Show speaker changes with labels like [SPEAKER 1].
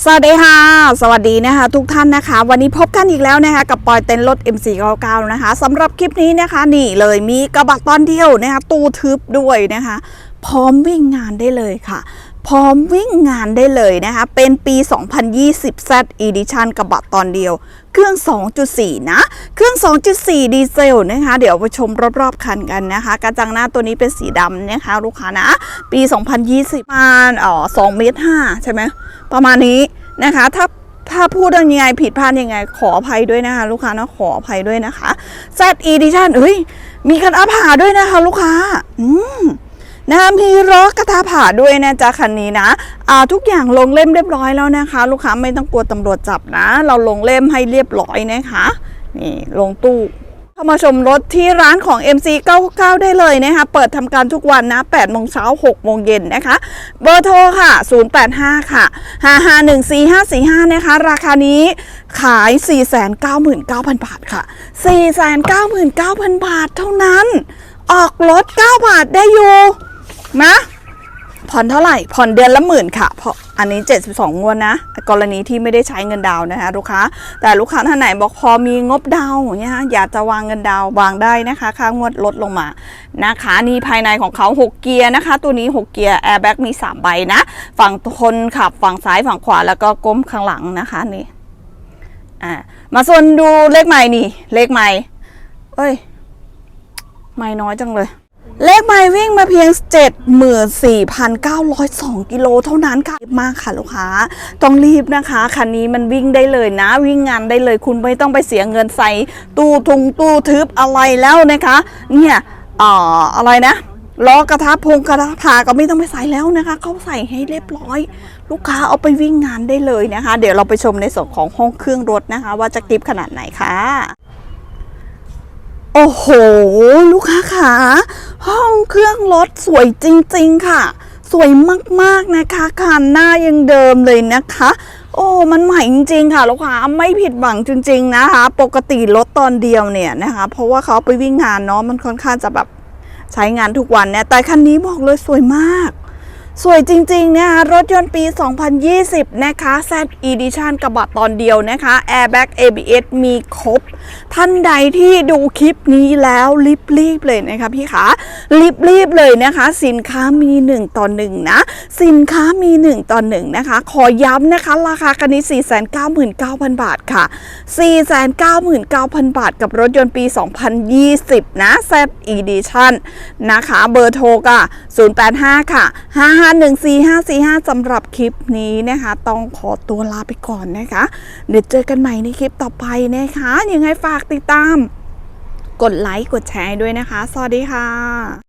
[SPEAKER 1] สวัสดีค่ะ สวัสดีนะคะ ทุกท่านนะคะ วันนี้พบกันอีกแล้วนะคะ กับปอยเต็นรถ M499 นะคะสำหรับคลิปนี้นะคะ นี่เลยมีกระบะตอนเดียวนะคะ ตู้ทึบด้วยนะคะ พร้อมวิ่งงานได้เลยค่ะ พร้อมวิ่งงานได้เลยนะคะ เป็นปี 2020 Z Edition กระบะตอนเดียว เครื่อง 2.4 นะ เครื่อง 2.4 ดีเซลนะคะ เดี๋ยวไปชมรอบๆ คันกันนะคะ กระจังหน้าตัวนี้เป็นสีดำนะคะ ลูกค้านะ ปี 2020ประมาณอ๋อ2เมตร5ใช่ไหม ประมาณนี้นะคะ ถ้าถ้าพูดยังไงผิดพลาดยังไง ขออภัยด้วยนะคะ ลูกค้านะขออภัยด้วยนะคะ Z Edition เฮ้ย มีคันอัพผ่าด้วยนะคะ ลูกค้า อืม นะคะมีล้อกระทะผ่าด้วยนะจ๊ะคันนี้นะอ่าทุกอย่างลงเล่มเรียบร้อยแล้วนะคะ ลูกค้าไม่ต้องกลัวตำรวจจับนะ เราลงเล่มให้เรียบร้อยนะคะนี่ลงตู้เข้ามาชมรถที่ร้านของ MC 99 ได้เลยนะคะ เปิดทำการทุกวันนะ8โมงเช้า6โมงเย็นนะคะ เบอร์โทรค่ะ 085 ค่ะ 5514545 นะคะ ราคานี้ขาย 499,000 บาทค่ะ 499,000 บาทเท่านั้น ออกรถ 9 บาทได้อยู่ นะผ่อนเท่าไหร่ผ่อนเดือนละหมื่นค่ะเพราะอันนี้ 72 งวดนะ กรณีที่ไม่ได้ใช้เงินดาวนะคะลูกค้า แต่ลูกค้าท่านไหนบอกพอมีงบดาวเงี้ยอยากจะวางเงินดาววางได้นะคะ ค่างวดลดลงมานะคะนี่ภายในของเขา 6 เกียร์นะคะ ตัวนี้ 6 เกียร์แอร์แบ็กมี 3 ใบนะ ฝั่งคนขับฝั่งซ้ายฝั่งขวาแล้วก็ก้มข้างหลังนะคะนี่อ่ามาส่วนดูเลขใหม่นี่เลขใหม่เอ้ย ไม่น้อยจังเลย เลขไม่วิ่งมาเพียง 74,902 กิโลเท่านั้นค่ะรีบมากค่ะลูกค้า ต้องรีบนะคะ คันนี้มันวิ่งได้เลยนะ วิ่งงานได้เลยคุณไม่ต้องไปเสียเงินใส่ตู้ทุงตู้ทึบอะไรแล้วนะคะ เนี่ยอ่าอะไรนะล้อกระทะพงกระทะพาก็ไม่ต้องไปใส่แล้วนะคะ เขาใส่ให้เรียบร้อย ลูกค้าเอาไปวิ่งงานได้เลยนะคะ เดี๋ยวเราไปชมในส่วนของห้องเครื่องรถนะคะ ว่าจะกริบขนาดไหนค่ะ โอ้โห ลูกค้าขาห้องเครื่องรถสวยจริง ๆ ค่ะ สวยมากๆนะคะคันหน้ายังเดิมเลยนะคะ โอ้มันใหม่จริง ๆ ค่ะลูกค้าไม่ผิดหวังจริง ๆ นะคะ ปกติรถตอนเดียวเนี่ยนะคะ เพราะว่าเขาเอาไปวิ่งงานเนาะมันค่อนข้างจะแบบใช้งานทุกวันเนี่ยแต่คันนี้บอกเลยสวยมาก สวยจริงๆนะคะรถยนต์ปี 2020 นะคะ Z Edition กระบะตอนเดียวนะคะ Airbag ABS มีครบ ท่านใดที่ดูคลิปนี้แล้วรีบๆเลยนะคะพี่ขารีบๆเลยนะคะ สินค้ามี 1 ต่อ 1 นะ สินค้ามี 1 ต่อ 1 นะคะ ขอย้ำนะคะ ราคาคันนี้ 499,000 บาทค่ะ 499,000 บาทกับรถยนต์ปี 2020 นะ Z Edition นะคะ เบอร์โทรก็085 ค่ะ5514545สำหรับคลิปนี้นะคะ ต้องขอตัวลาไปก่อนนะคะ เดี๋ยวเจอกันใหม่ในคลิปต่อไปนะคะ ยังไงฝากติดตาม กดไลค์ กดแชร์ด้วยนะคะ สวัสดีค่ะ